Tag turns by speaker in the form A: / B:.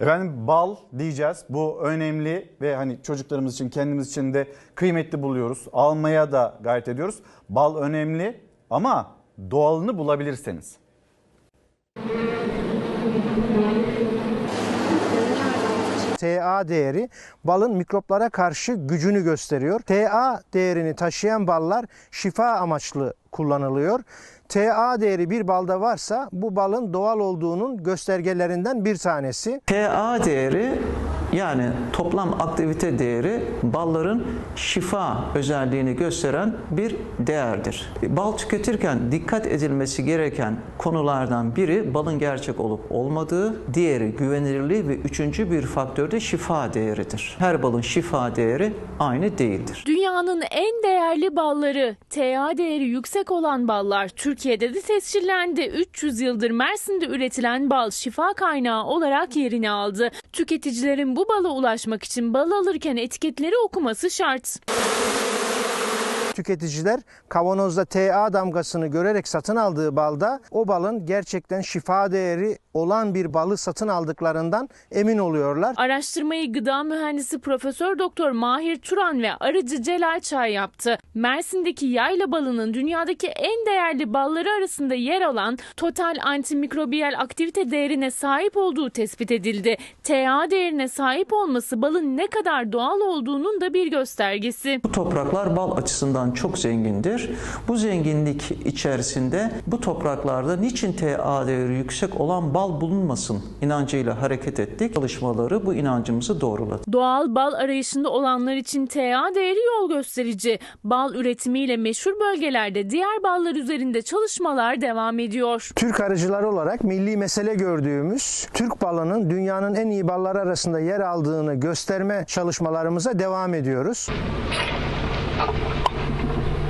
A: Efendim bal diyeceğiz. Bu önemli ve hani çocuklarımız için kendimiz için de kıymetli buluyoruz. Almaya da gayret ediyoruz. Bal önemli ama doğalını bulabilirseniz.
B: TA değeri balın mikroplara karşı gücünü gösteriyor. TA değerini taşıyan ballar şifa amaçlı kullanılıyor. TA değeri bir balda varsa bu balın doğal olduğunun göstergelerinden bir tanesi.
C: TA değeri yani toplam aktivite değeri balların şifa özelliğini gösteren bir değerdir. Bal tüketirken dikkat edilmesi gereken konulardan biri balın gerçek olup olmadığı, diğeri güvenilirliği ve üçüncü bir faktör de şifa değeridir. Her balın şifa değeri aynı değildir.
D: Dünyanın en değerli balları, TA değeri yüksek olan ballar Türkiye'de de tescillendi. 300 yıldır Mersin'de üretilen bal şifa kaynağı olarak yerini aldı. Tüketicilerin bu bala ulaşmak için bal alırken etiketleri okuması şart.
B: Tüketiciler kavanozda TA damgasını görerek satın aldığı balda o balın gerçekten şifa değeri olan bir balı satın aldıklarından emin oluyorlar.
D: Araştırmayı gıda mühendisi Profesör Doktor Mahir Turan ve arıcı Celal Çay yaptı. Mersin'deki yayla balının dünyadaki en değerli balları arasında yer alan total antimikrobiyal aktivite değerine sahip olduğu tespit edildi. TA değerine sahip olması balın ne kadar doğal olduğunun da bir göstergesi.
C: Bu topraklar bal açısından çok zengindir. Bu zenginlik içerisinde bu topraklarda niçin TA değeri yüksek olan bal bulunmasın inancıyla hareket ettik. Çalışmaları bu inancımızı doğruladı.
D: Doğal bal arayışında olanlar için TA değeri yol gösterici. Bal üretimiyle meşhur bölgelerde diğer ballar üzerinde çalışmalar devam ediyor.
B: Türk arıcıları olarak milli mesele gördüğümüz Türk balının dünyanın en iyi balları arasında yer aldığını gösterme çalışmalarımıza devam ediyoruz. あっ。